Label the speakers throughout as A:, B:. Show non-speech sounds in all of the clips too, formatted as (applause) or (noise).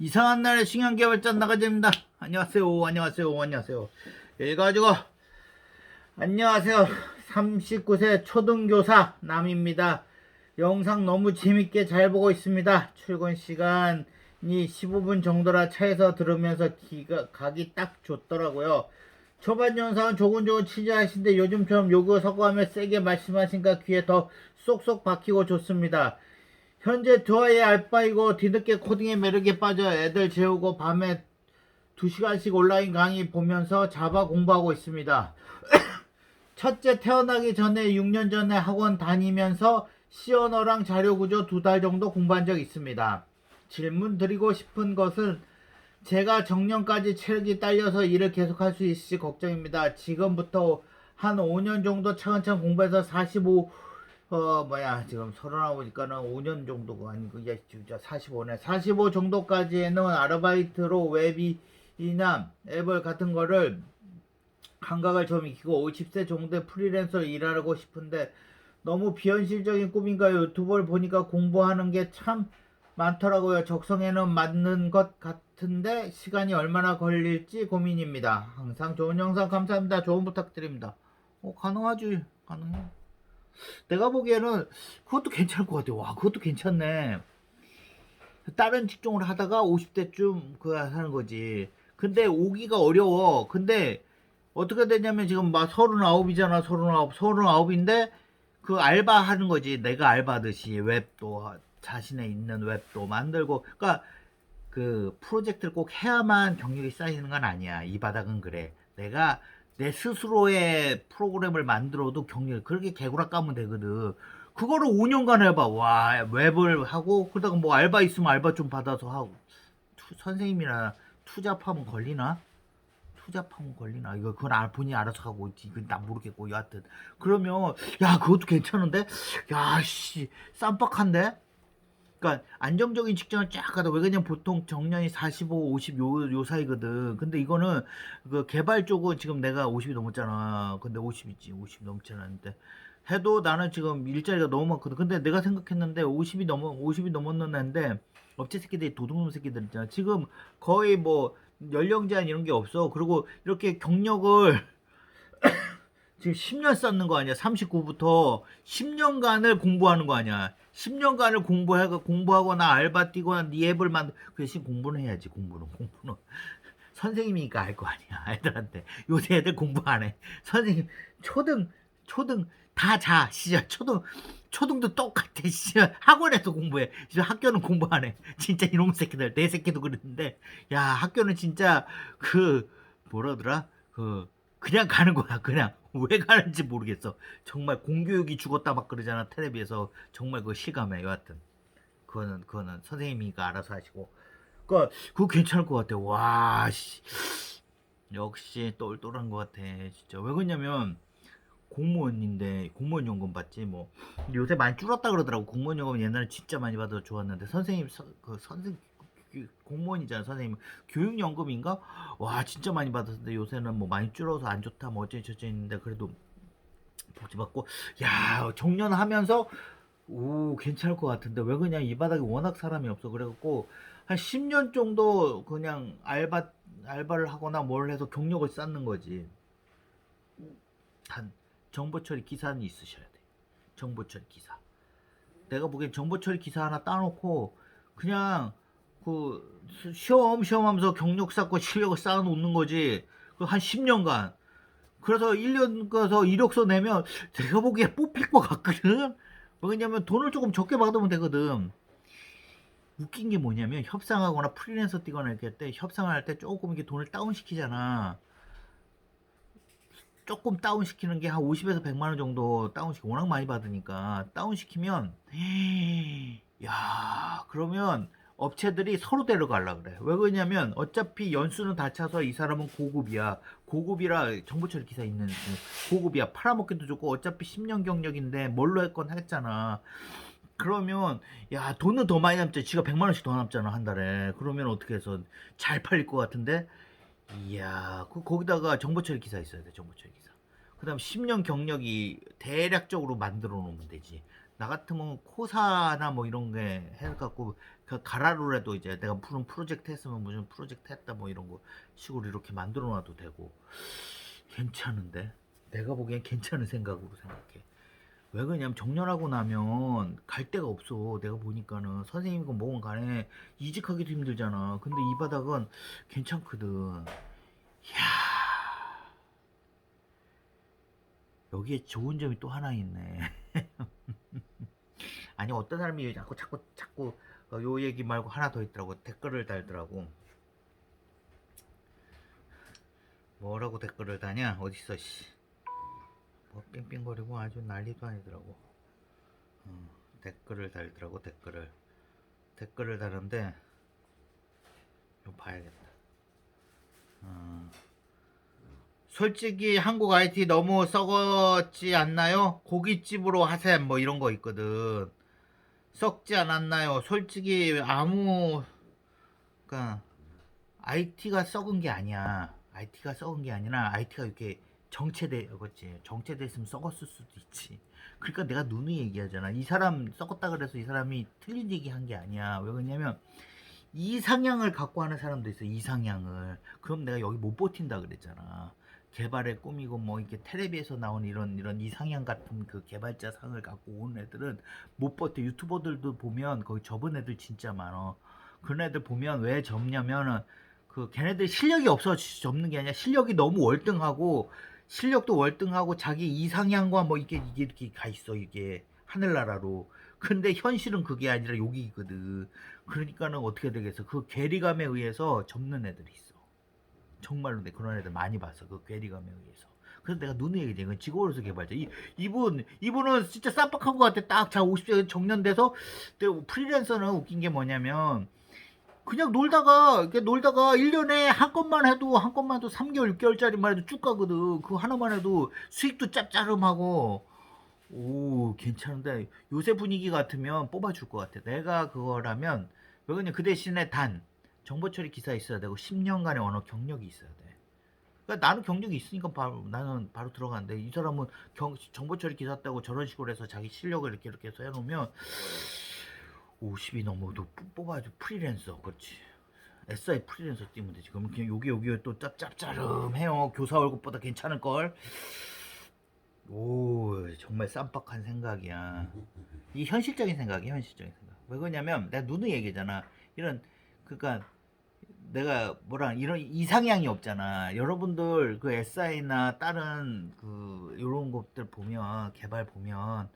A: 이상한 날에 신형개발전 나가집니다. 안녕하세요. 안녕하세요. 안녕하세요. 이래가지고 안녕하세요. 39세 초등교사 남입니다. 영상 너무 재밌게 잘 보고 있습니다. 출근 시간이 15분 정도라 차에서 들으면서 기가, 각이 딱 좋더라고요. 초반 영상은 조곤조곤 취재하신데 요즘처럼 요구 서고하며 세게 말씀하시니까 귀에 더 쏙쏙 박히고 좋습니다. 현재 두아의 알바이고 뒤늦게 코딩의 매력에 빠져 애들 재우고 밤에 2시간씩 온라인 강의 보면서 자바 공부하고 있습니다. (coughs) 첫째 태어나기 전에 6년 전에 학원 다니면서 시언어랑 자료구조 두 달 정도 공부한 적 있습니다. 질문 드리고 싶은 것은 제가 정년까지 체력이 딸려서 일을 계속할 수 있을지 걱정입니다. 지금부터 한 5년 정도 차근차근 공부해서 45, 어, 뭐야, 지금 서른아홉이니까는 5년 정도가 아니고, 이제 진짜 45네. 45 정도까지는 아르바이트로 웹이나 앱을 같은 거를 감각을 좀 익히고 50세 정도의 프리랜서로 일하고 싶은데 너무 비현실적인 꿈인가요? 유튜브를 보니까 공부하는 게 참 많더라고요. 적성에는 맞는 것 같은데 시간이 얼마나 걸릴지 고민입니다. 항상 좋은 영상 감사합니다. 좋은 부탁드립니다. 어, 가능하지. 가능해. 내가 보기에는 그것도 괜찮을 것 같아. 와, 그것도 괜찮네. 다른 직종을 하다가 50대쯤 그 하는 거지. 근데 오기가 어려워. 근데 어떻게 되냐면 지금 막 39이잖아. 39. 39인데 그 알바 하는 거지. 내가 알바듯이 웹도 하- 자신의 있는 웹도 만들고 그러니까 그 프로젝트를 꼭 해야만 경력이 쌓이는 건 아니야. 이 바닥은 그래. 내가 내 스스로의 프로그램을 만들어도 경력 그렇게 개구라 까면 되거든. 그거를 5년간 해봐. 와 웹을 하고 그러다가 뭐 알바 있으면 알바 좀 받아서 하고 투- 선생님이나 투잡하면 걸리나? 투잡하면 걸리나? 이거 그건 알- 본인이 알아서 하고 있지. 이건 나 모르겠고 여하튼 그러면 야 그것도 괜찮은데? 야씨 쌈박한데? 그러니까 안정적인 직장을 쫙 가다 왜 그냥 보통 정년이 45, 50 요 요 사이거든. 근데 이거는 그 개발 쪽은 지금 내가 50이 넘었잖아. 근데 50이지. 50 넘지 않았는데 해도 나는 지금 일자리가 너무 많거든. 근데 내가 생각했는데 50이 넘어 50이 넘었는데 업체 새끼들이 도둑놈 새끼들 있잖아. 지금 거의 뭐 연령 제한 이런 게 없어. 그리고 이렇게 경력을 지금 10년 쌓는 거 아니야? 39부터 10년간을 공부하는 거 아니야? 10년간을 공부해 공부하거나 알바 뛰거나 네 앱을 만들 그 대신 공부는 해야지 공부는. 공부는. (laughs) 선생님이니까 알 거 아니야 애들한테. 요새 애들 공부 안 해. 선생님 초등 초등 다 자 시절 초등 초등도 똑같아 시절 학원에서 공부해. 지금 학교는 공부 안 해. 진짜 이놈 새끼들 내 새끼도 그랬는데. 야 학교는 진짜 그 뭐라더라? 그 그냥 가는 거야 그냥 왜 가는지 모르겠어. 정말 공교육이 죽었다 막 그러잖아 텔레비에서. 정말 그거 실감해 여하튼. 그거는 그거는 선생님이니까 알아서 하시고. 그거 그거 괜찮을 것 같아. 와 씨. 역시 똘똘한 것 같아 진짜. 왜 그러냐면 공무원인데 공무원 연금 받지 뭐. 요새 많이 줄었다 그러더라고. 공무원 연금 옛날에 진짜 많이 받아 좋았는데 선생님 서- 그 선생 그 공무원이잖아 선생님. 교육연금인가? 와 진짜 많이 받았는데 요새는 뭐 많이 줄어서 안 좋다 뭐 어쩌니 저쩌니 있는데 그래도 복지 받고. 야 정년하면서? 오 괜찮을 것 같은데. 왜 그냥 이 바닥에 워낙 사람이 없어. 그래갖고 한 10년 정도 그냥 알바 알바를 하거나 뭘 해서 경력을 쌓는 거지. 단 정보 처리 기사는 있으셔야 돼. 정보 처리 기사. 내가 보기엔 정보 처리 기사 하나 따놓고 그냥 그 시험 시험 하면서 경력 쌓고 실력을 쌓아 놓는 거지. 그 한 10년간. 그래서 1년 가서 이력서 내면 제가 보기에 뽑힐 것 같거든? 왜냐면 돈을 조금 적게 받으면 되거든. 웃긴 게 뭐냐면 협상하거나 프리랜서 뛰거나 이렇게 할 때 협상을 할 때 조금 이렇게 돈을 다운시키잖아. 조금 다운시키는 게 한 50에서 100만 원 정도 다운시키고 워낙 많이 받으니까. 다운시키면 야 그러면 업체들이 서로 데려가려 그래. 왜 그러냐면 어차피 연수는 다 차서 이 사람은 고급이야. 고급이라 정보처리 기사 있는 그 고급이야. 팔아먹기도 좋고 어차피 10년 경력인데 뭘로 했건 했잖아. 그러면 야 돈은 더 많이 남지. 지가 100만 원씩 더 남잖아 한 달에. 그러면 어떻게 해서 잘 팔릴 것 같은데. 이야 그 거기다가 정보처리 기사 있어야 돼. 정보처리 기사. 그 다음 10년 경력이 대략적으로 만들어 놓으면 되지. 나 같으면 코사나 뭐 이런 게 해갖고 그 가라로라도 이제 내가 무슨 프로젝트 했으면 무슨 프로젝트 했다 뭐 이런 거 식으로 이렇게 만들어 놔도 되고. 괜찮은데? 내가 보기엔 괜찮은 생각으로 생각해. 왜 그러냐면 정년하고 나면 갈 데가 없어. 내가 보니까는 선생님이건 뭐건 간에 이직하기도 힘들잖아. 근데 이 바닥은 괜찮거든. 이야 여기에 좋은 점이 또 하나 있네. (laughs) 아니 어떤 사람이 자꾸 자꾸 자꾸 어, 요 얘기 말고 하나 더 있더라고. 댓글을 달더라고. 뭐라고 댓글을 다냐? 어딨어 씨. 뭐 삥삥거리고 아주 난리도 아니더라고. 어, 댓글을 달더라고 댓글을. 댓글을 다는데 좀 봐야겠다. 어, 솔직히 한국 IT 너무 썩었지 않나요? 고깃집으로 하셈 뭐 이런 거 있거든 썩지 않았나요? 솔직히 아무 그러니까 IT가 썩은 게 아니야. IT가 썩은 게 아니라 IT가 이렇게 정체돼, 그렇지? 정체돼 있으면 썩었을 수도 있지. 그러니까 내가 누누이 얘기하잖아. 이 사람 썩었다 그래서 이 사람이 틀린 얘기 한 게 아니야. 왜 그러냐면 이상향을 갖고 하는 사람도 있어. 이상향을. 그럼 내가 여기 못 버틴다 그랬잖아. 개발에 꾸미고 뭐 이렇게 텔레비에서 나온 이런 이런 이상향 같은 그 개발자 상을 갖고 온 애들은 못 버텨. 유튜버들도 보면 거기 접은 애들 진짜 많어. 그런 애들 보면 왜 접냐면은 그 걔네들 실력이 없어 접는 게 아니라 실력이 너무 월등하고 실력도 월등하고 자기 이상향과 뭐 이게 이게 이렇게 가 있어 이게 하늘나라로. 근데 현실은 그게 아니라 여기거든. 그러니까는 어떻게 되겠어? 그 괴리감에 의해서 접는 애들이 있어. 정말로 내 그런 애들 많이 봤어. 그 괴리감에 의해서. 그래서 내가 눈에 얘기해. 이건 직업으로서 개발자. 이, 이분, 이분은 진짜 쌈박한 것 같아. 딱 자 50세 정년돼서. 근데 프리랜서는 웃긴 게 뭐냐면, 그냥 놀다가, 이렇게 놀다가 1년에 한 건만 해도, 한 건만 해도 3개월, 6개월짜리만 해도 쭉 가거든. 그거 하나만 해도 수익도 짭짤음하고, 오, 괜찮은데, 요새 분위기 같으면 뽑아줄 것 같아. 내가 그거라면, 왜 그냥 그 대신에 단, 정보 처리 기사 있어야 되고 10년간의 언어 경력이 있어야 돼. 그러니까 나는 경력이 있으니까 바로 나는 바로 들어가는데 이 사람은 경, 정보 처리 기사 따고 저런 식으로 해서 자기 실력을 이렇게 이렇게 해서 해놓으면 50이 넘어도 뽑- 뽑아줘 프리랜서 그렇지. SI 프리랜서 뛰면 되지. 그러면 그냥 여기 여기 또 짭짭짜름해요. 교사 월급보다 괜찮을 걸. 오 정말 쌈박한 생각이야. 이 현실적인 생각이야 현실적인 생각. 왜 그러냐면 내가 누누이 얘기잖아. 이런 그러니까 내가 뭐라 이런 이상향이 없잖아. 여러분들 그 SI나 다른 그 이런 것들 보면 개발 보면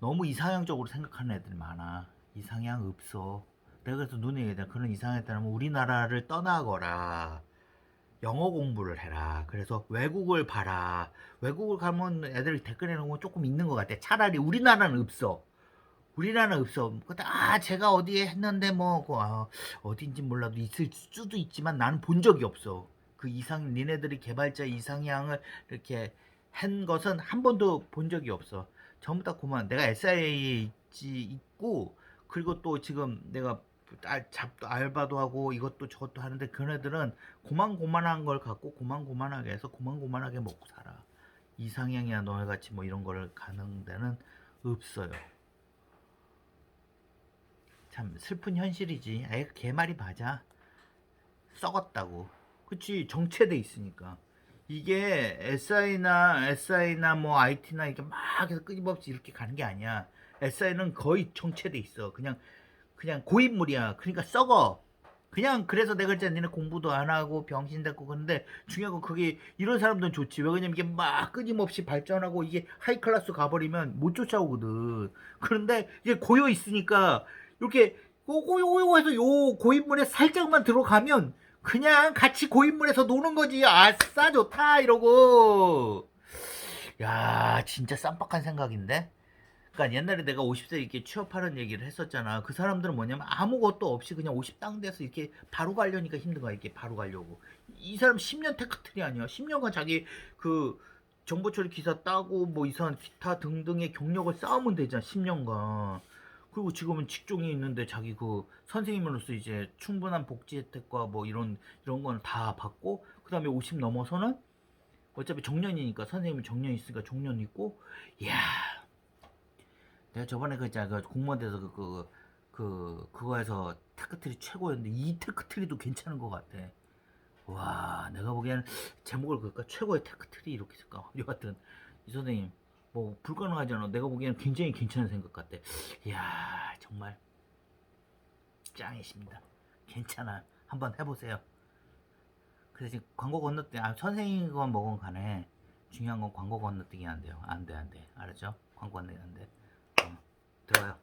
A: 너무 이상향적으로 생각하는 애들 많아. 이상향 없어. 내가 그래서 눈에 얘기해. 그런 따르면 우리나라를 떠나거라. 영어 공부를 해라. 그래서 외국을 봐라. 외국을 가면 애들 댓글에 놓으면 조금 있는 것 같아. 차라리 우리나라는 없어. 우리나라는 없어. 아 제가 어디에 했는데 뭐 그, 아, 어딘지 몰라도 있을 수도 있지만 나는 본 적이 없어. 그 이상 니네들이 개발자 이상향을 이렇게 한 것은 한 번도 본 적이 없어. 전부 다 그만. 내가 SIA에 있지 있고 그리고 또 지금 내가 알, 잡도 알바도 하고 이것도 저것도 하는데 그네들은 고만고만한 걸 갖고 고만고만하게 해서 고만고만하게 먹고 살아. 이상향이나 너네같이 뭐 이런 거를 가는 데는 없어요. 참 슬픈 현실이지. 에이 개말이 맞아. 썩었다고. 그치 정체돼 있으니까. 이게 SI나 SI나 뭐 IT나 이렇게 막 해서 끊임없이 이렇게 가는 게 아니야. SI는 거의 정체돼 있어. 그냥 그냥 고인물이야. 그러니까 썩어. 그냥 그래서 내가 그랬잖아. 니네 공부도 안 하고 병신 됐고 근데 중요한 건 그게 이런 사람들은 좋지. 왜 그러냐면 이게 막 끊임없이 발전하고 이게 하이 클래스 가버리면 못 쫓아오거든. 그런데 이제 고여 있으니까 이렇게 요거 요거 해서 요 고인물에 살짝만 들어가면 그냥 같이 고인물에서 노는 거지. 아싸 좋다 이러고. 야 진짜 쌈박한 생각인데. 그러니까 옛날에 내가 50세 이렇게 취업하는 얘기를 했었잖아. 그 사람들은 뭐냐면 아무것도 없이 그냥 50땅 돼서 이렇게 바로 가려니까 힘든 거야. 이렇게 바로 가려고. 이 사람 10년 테크트리 아니야. 10년간 자기 그 정보 처리 기사 따고 뭐 이상한 기타 등등의 경력을 쌓으면 되잖아. 10년간. 그리고 지금은 직종이 있는데 자기 그 선생님으로서 이제 충분한 복지 혜택과 뭐 이런 이런 건 다 받고 그다음에 50 넘어서는 어차피 정년이니까 선생님이 정년 있으니까 정년 있고. 이야 내가 저번에 그 있잖아 그 공무원대에서 그, 그, 그 그거에서 테크트리 최고였는데 이 테크트리도 괜찮은 것 같아. 와 내가 보기에는 제목을 그럴까? 최고의 테크트리 이렇게 쓸까? (laughs) 여하튼 이 선생님 뭐 불가능하잖아. 내가 보기에는 굉장히 괜찮은 생각 같아. 이야 정말 짱이십니다. 괜찮아. 한번 해보세요. 그래서 지금 광고 건너뛰기 아 선생님과 먹은 간에 중요한 건 광고 건너뛰기 안 돼요. 안 돼 안 돼. 알았죠? 광고 건너뛰기 안 돼. 어, 들어가요